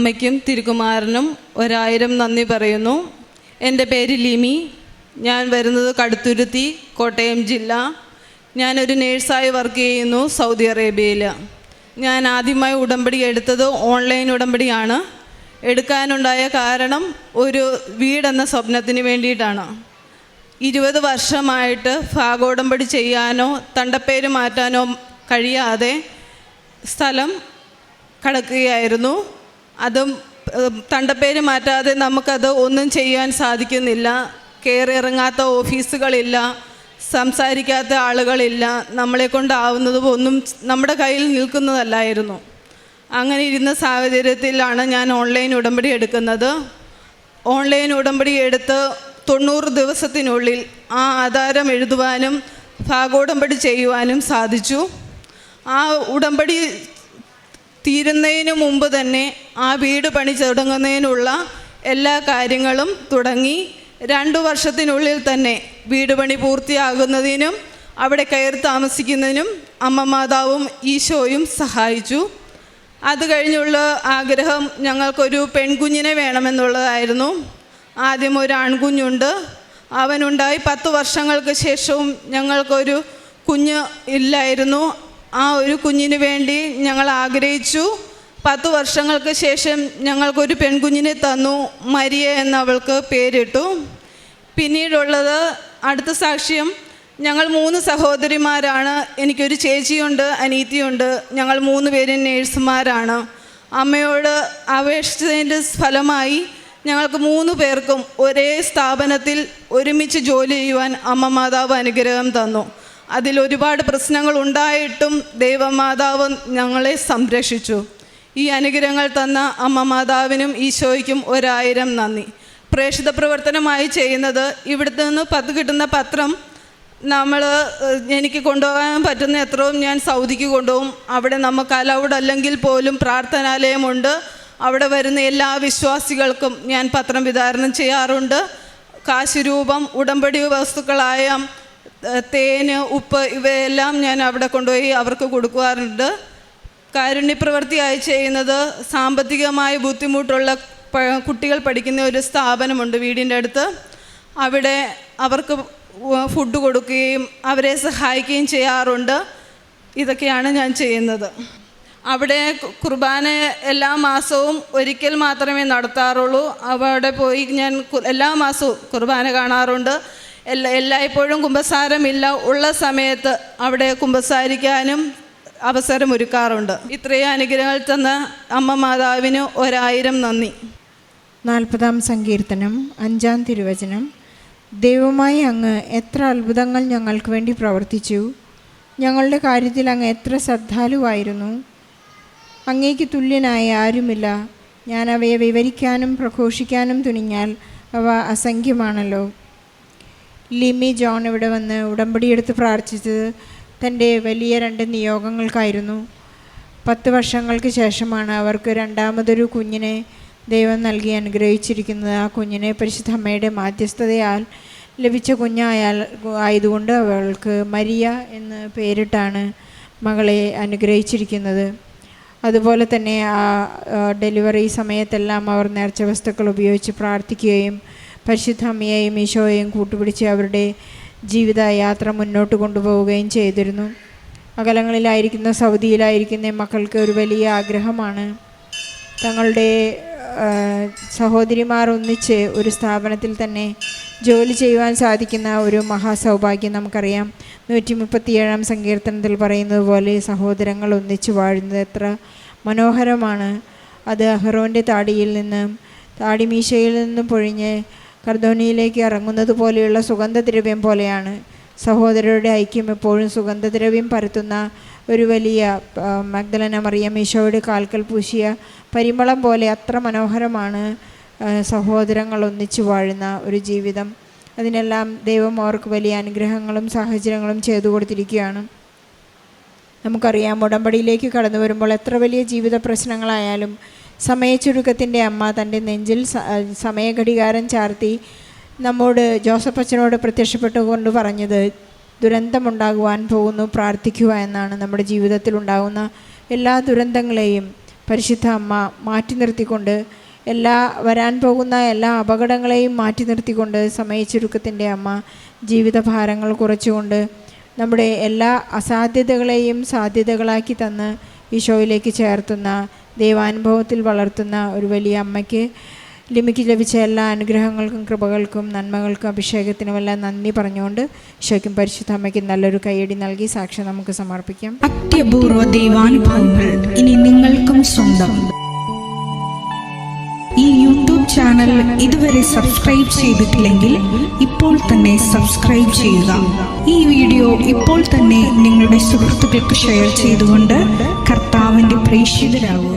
അമ്മയ്ക്കും തിരുകുമാരനും ഒരായിരം നന്ദി പറയുന്നു. എന്റെ പേര് ലിമി. ഞാൻ വരുന്നത് കടുത്തുരുത്തി കോട്ടയം ജില്ല. ഞാനൊരു നേഴ്സായി വർക്ക് ചെയ്യുന്നു സൗദി അറേബ്യയിൽ ഞാൻ ആദ്യമായി ഉടമ്പടി എടുത്തത് ഓൺലൈൻ ഉടമ്പടിയാണ്. എടുക്കാനുണ്ടായ കാരണം ഒരു വീടെന്ന സ്വപ്നത്തിന് വേണ്ടിയിട്ടാണ്. ഇരുപത് വർഷമായിട്ട് ഭാഗോടമ്പടി ചെയ്യാനോ തണ്ടപ്പേര് മാറ്റാനോ കഴിയാതെ സ്ഥലം കടക്കുകയായിരുന്നു. അതും തണ്ടപ്പേര് മാറ്റാതെ നമുക്കത് ഒന്നും ചെയ്യാൻ സാധിക്കുന്നില്ല. കയറി ഇറങ്ങാത്ത ഓഫീസുകളില്ല സംസാരിക്കാത്ത ആളുകളില്ല. നമ്മളെ കൊണ്ടാവുന്നത് ഒന്നും നമ്മുടെ കയ്യിൽ നിൽക്കുന്നതല്ലായിരുന്നു. അങ്ങനെ ഇരുന്ന സാഹചര്യത്തിലാണ് ഞാൻ ഓൺലൈൻ ഉടമ്പടി എടുക്കുന്നത്. ഓൺലൈൻ ഉടമ്പടി എടുത്ത് തൊണ്ണൂറ് ദിവസത്തിനുള്ളിൽ ആ ആധാരം എഴുതുവാനും ഭാഗോടമ്പടി ചെയ്യുവാനും സാധിച്ചു. ആ ഉടമ്പടി തീരുന്നതിന് മുമ്പ് തന്നെ ആ വീട് പണി തുടങ്ങുന്നതിനുള്ള എല്ലാ കാര്യങ്ങളും തുടങ്ങി രണ്ടു വർഷത്തിനുള്ളിൽ തന്നെ വീട് പണി പൂർത്തിയാകുന്നതിനും അവിടെ കയറി താമസിക്കുന്നതിനും അമ്മ മാതാവും ഈശോയും സഹായിച്ചു. അത് കഴിഞ്ഞുള്ള ആഗ്രഹം ഞങ്ങൾക്കൊരു പെൺകുഞ്ഞിനെ വേണമെന്നുള്ളതായിരുന്നു. ആദ്യം ഒരു ആൺകുഞ്ഞുണ്ട്. അവനുണ്ടായി പത്ത് വർഷങ്ങൾക്ക് ശേഷവും ഞങ്ങൾക്കൊരു കുഞ്ഞ് ഇല്ലായിരുന്നു. ആ ഒരു കുഞ്ഞിന് വേണ്ടി ഞങ്ങൾ ആഗ്രഹിച്ചു. പത്ത് വർഷങ്ങൾക്ക് ശേഷം ഞങ്ങൾക്കൊരു പെൺകുഞ്ഞിനെ തന്നു മരിയ എന്ന് അവൾക്ക് പേരിട്ടു. പിന്നീടുള്ളത് അടുത്ത സാക്ഷ്യം ഞങ്ങൾ മൂന്ന് സഹോദരിമാരാണ് എനിക്കൊരു ചേച്ചിയുണ്ട് അനീത്തിയുണ്ട് ഞങ്ങൾ മൂന്ന് പേരും നേഴ്സുമാരാണ്. അമ്മയോട് അപേക്ഷിച്ചതിന്റെ ഫലമായി ഞങ്ങൾക്ക് മൂന്ന് പേർക്കും ഒരേ സ്ഥാപനത്തിൽ ഒരുമിച്ച് ജോലി ചെയ്യുവാൻ അമ്മ മാതാവ് അനുഗ്രഹം തന്നു. അതിൽ ഒരുപാട് പ്രശ്നങ്ങൾ ഉണ്ടായിട്ടും ദൈവമാതാവ് ഞങ്ങളെ സംരക്ഷിച്ചു. ഈ അനുഗ്രഹങ്ങൾ തന്ന അമ്മ മാതാവിനും ഈശോയ്ക്കും ഒരായിരം നന്ദി. പ്രേക്ഷിത പ്രവർത്തനമായി ചെയ്യുന്നത് ഇവിടുത്തെ നിന്ന് പത്ത് കിട്ടുന്ന പത്രം നമ്മൾ എനിക്ക് കൊണ്ടുപോകാൻ പറ്റുന്ന എത്രയും ഞാൻ സൗദിക്ക് കൊണ്ടുപോകും. അവിടെ നമുക്ക് അലൗഡ് അല്ലെങ്കിൽ പോലും പ്രാർത്ഥനാലയമുണ്ട്. അവിടെ വരുന്ന എല്ലാ വിശ്വാസികൾക്കും ഞാൻ പത്രം വിതരണം ചെയ്യാറുണ്ട്. കാശ് രൂപം ഉടമ്പടി വസ്തുക്കളായ തേന് ഉപ്പ് ഇവയെല്ലാം ഞാൻ അവിടെ കൊണ്ടുപോയി അവർക്ക് കൊടുക്കാറുണ്ട് കാരുണ്യപ്രവൃത്തിയായി ചെയ്യുന്നത് സാമ്പത്തികമായ ബുദ്ധിമുട്ടുള്ള കുട്ടികൾ പഠിക്കുന്ന ഒരു സ്ഥാപനമുണ്ട് വീടിന്റെ അടുത്ത്. അവിടെ അവർക്ക് ഫുഡ് കൊടുക്കുകയും അവരെ സഹായിക്കുകയും ചെയ്യാറുണ്ട്. ഇതൊക്കെയാണ് ഞാൻ ചെയ്യുന്നത്. അവിടെ കുർബാന എല്ലാ മാസവും ഒരിക്കൽ മാത്രമേ നടത്താറുള്ളൂ. അവിടെ പോയി ഞാൻ എല്ലാ മാസവും കുർബാന കാണാറുണ്ട്. എല്ലാ എല്ലായ്പ്പോഴും കുമ്പസാരമില്ല. ഉള്ള സമയത്ത് അവിടെ കുമ്പസാരിക്കാനും അവസരമൊരുക്കാറുണ്ട്. ഇത്രയും അനുഗ്രഹങ്ങൾ തന്ന അമ്മ മാതാവിന് ഒരായിരം നന്ദി. നാൽപ്പതാം സങ്കീർത്തനം അഞ്ചാം തിരുവചനം. ദൈവമായി അങ്ങ് എത്ര അത്ഭുതങ്ങൾ ഞങ്ങൾക്ക് വേണ്ടി പ്രവർത്തിച്ചു. ഞങ്ങളുടെ കാര്യത്തിൽ അങ്ങ് എത്ര ശ്രദ്ധാലുവായിരുന്നു. അങ്ങേക്ക് തുല്യനായ ആരുമില്ല. ഞാൻ അവയെ വിവരിക്കാനും പ്രഘോഷിക്കാനും തുനിഞ്ഞാൽ അവ അസംഖ്യമാണല്ലോ. ലിമി ജോൺ ഇവിടെ വന്ന് ഉടമ്പടിയെടുത്ത് പ്രാർത്ഥിച്ചത് തന്റെ വലിയ രണ്ട് നിയോഗങ്ങൾക്കായിരുന്നു. പത്ത് വർഷങ്ങൾക്ക് ശേഷമാണ് അവർക്ക് രണ്ടാമതൊരു കുഞ്ഞിനെ ദൈവം നൽകി അനുഗ്രഹിച്ചിരിക്കുന്നത്. ആ കുഞ്ഞിനെ പരിശുദ്ധ അമ്മയുടെ മാധ്യസ്ഥതയാൽ ലഭിച്ച കുഞ്ഞായാൽ ആയതുകൊണ്ട് അവൾക്ക് മരിയ എന്ന് പേരിട്ടാണ് മകളെ അനുഗ്രഹിച്ചിരിക്കുന്നത്. അതുപോലെ തന്നെ ആ ഡെലിവറി സമയത്തെല്ലാം അവർ നേർച്ച വസ്തുക്കൾ ഉപയോഗിച്ച് പ്രാർത്ഥിക്കുകയും പരിശുദ്ധ അമ്മയെയും ഈശോയെയും കൂട്ടുപിടിച്ച് അവരുടെ ജീവിതയാത്ര മുന്നോട്ട് കൊണ്ടുപോവുകയും ചെയ്തിരുന്നു. അകലങ്ങളിലായിരിക്കുന്ന സൗദിയിലായിരിക്കുന്ന മക്കൾക്ക് ഒരു വലിയ ആഗ്രഹമാണ്. തങ്ങളുടെ സഹോദരിമാർ ഒന്നിച്ച് ഒരു സ്ഥാപനത്തിൽ തന്നെ ജോലി ചെയ്യുവാൻ സാധിക്കുന്ന ഒരു മഹാസൗഭാഗ്യം നമുക്കറിയാം. നൂറ്റി മുപ്പത്തിയേഴാം സങ്കീർത്തനത്തിൽ പറയുന്നത് പോലെ സഹോദരങ്ങൾ ഒന്നിച്ച് വാഴുന്നത് എത്ര മനോഹരമാണ്. അത് അഹ്റോന്റെ താടിയിൽ നിന്നും താടിമീശയിൽ നിന്നും പൊഴിഞ്ഞ് കർദോനിയിലേക്ക് ഇറങ്ങുന്നത് പോലെയുള്ള സുഗന്ധദ്രവ്യം പോലെയാണ്. സഹോദരരുടെ ഐക്യം എപ്പോഴും സുഗന്ധദ്രവ്യം പരത്തുന്ന ഒരു വലിയ മഗ്ദലന മറിയം ഈശോയുടെ കാൽക്കൽ പൂശിയ പരിമളം പോലെ അത്ര മനോഹരമാണ് സഹോദരങ്ങൾ ഒന്നിച്ചു വാഴുന്ന ഒരു ജീവിതം. അതിനെല്ലാം ദൈവം അവർക്ക് വലിയ അനുഗ്രഹങ്ങളും സാഹചര്യങ്ങളും ചെയ്തു കൊടുത്തിരിക്കുകയാണ്. നമുക്കറിയാം ഉടമ്പടിയിലേക്ക് കടന്നു വരുമ്പോൾ എത്ര വലിയ ജീവിത പ്രശ്നങ്ങളായാലും സമയച്ചുരുക്കത്തിന്റെ അമ്മ തന്റെ നെഞ്ചിൽ സമയഘടികാരം ചാർത്തി നമ്മോട് ജോസഫ് അച്ഛനോട് പ്രത്യക്ഷപ്പെട്ടുകൊണ്ട് പറഞ്ഞത് ദുരന്തമുണ്ടാകുവാൻ പോകുന്നു പ്രാർത്ഥിക്കുക എന്നാണ് നമ്മുടെ ജീവിതത്തിൽ ഉണ്ടാകുന്ന എല്ലാ ദുരന്തങ്ങളെയും പരിശുദ്ധ അമ്മ മാറ്റി നിർത്തിക്കൊണ്ട് എല്ലാ വരാൻ പോകുന്ന എല്ലാ അപകടങ്ങളെയും മാറ്റി നിർത്തിക്കൊണ്ട് സമയച്ചുരുക്കത്തിന്റെ അമ്മ ജീവിതഭാരങ്ങൾ കുറച്ചുകൊണ്ട് നമ്മുടെ എല്ലാ അസാധ്യതകളെയും സാധ്യതകളാക്കി തന്ന് ഈശോയിലേക്ക് ചേർത്തുന്ന ദൈവാനുഭവത്തിൽ വളർത്തുന്ന ഒരു വലിയ അമ്മയ്ക്ക് ലിമിക്ക് ലഭിച്ച എല്ലാ അനുഗ്രഹങ്ങൾക്കും കൃപകൾക്കും നന്മകൾക്കും അഭിഷേകത്തിനുമെല്ലാം നന്ദി പറഞ്ഞുകൊണ്ട് ഈശോയ്ക്കും പരിശുദ്ധ അമ്മയ്ക്ക് നല്ലൊരു കൈയടി നൽകി സാക്ഷ്യം നമുക്ക് സമർപ്പിക്കാം. അത്യപൂർവ ദൈവാനുഭവങ്ങൾ ഇനി നിങ്ങൾക്കും സ്വന്തം. ഈ യൂട്യൂബ് ചാനൽ ഇതുവരെ സബ്സ്ക്രൈബ് ചെയ്തിട്ടില്ലെങ്കിൽ ഇപ്പോൾ തന്നെ സബ്സ്ക്രൈബ് ചെയ്യുക. ഈ വീഡിയോ ഇപ്പോൾ തന്നെ നിങ്ങളുടെ സുഹൃത്തുക്കൾക്ക് ഷെയർ ചെയ്തുകൊണ്ട് കർത്താവിന്റെ പ്രേക്ഷിതരാകുക.